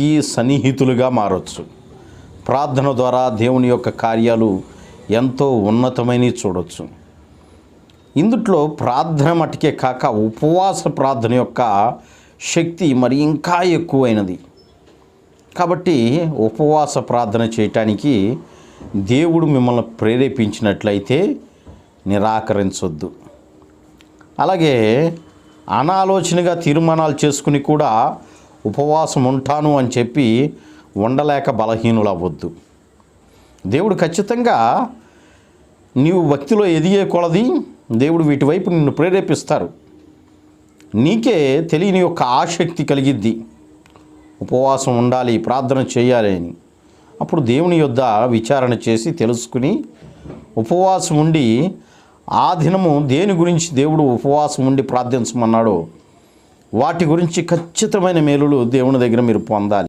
ఈ సన్నిహితులుగా మారొచ్చు. ప్రార్థన ద్వారా దేవుని యొక్క కార్యాలు ఎంతో ఉన్నతమైనవి చూడొచ్చు. ఇందుట్లో ప్రార్థన మటుకే కాక ఉపవాస ప్రార్థన యొక్క శక్తి మరి ఇంకా ఎక్కువైనది. కాబట్టి ఉపవాస ప్రార్థన చేయటానికి దేవుడు మిమ్మల్ని ప్రేరేపించినట్లయితే నిరాకరించొద్దు. అలాగే అనాలోచనగా తీర్మానాలు చేసుకుని కూడా ఉపవాసం ఉంటాను అని చెప్పి ఉండలేక బలహీనులవ్వద్దు. దేవుడు ఖచ్చితంగా నీవు భక్తిలో ఎదిగే కొలది దేవుడు వీటి వైపు నిన్ను ప్రేరేపిస్తారు. నీకే తెలియని యొక్క ఆసక్తి కలిగిద్ది. ఉపవాసం ఉండాలి ప్రార్థన చేయాలి అని. అప్పుడు దేవుని యొద్ద విచారణ చేసి తెలుసుకుని ఉపవాసం ఉండి ఆ దినము దేని గురించి దేవుడు ఉపవాసం ఉండి ప్రార్థించమన్నాడో వాటి గురించి ఖచ్చితమైన మేలులు దేవుని దగ్గర మీరు పొందాలి.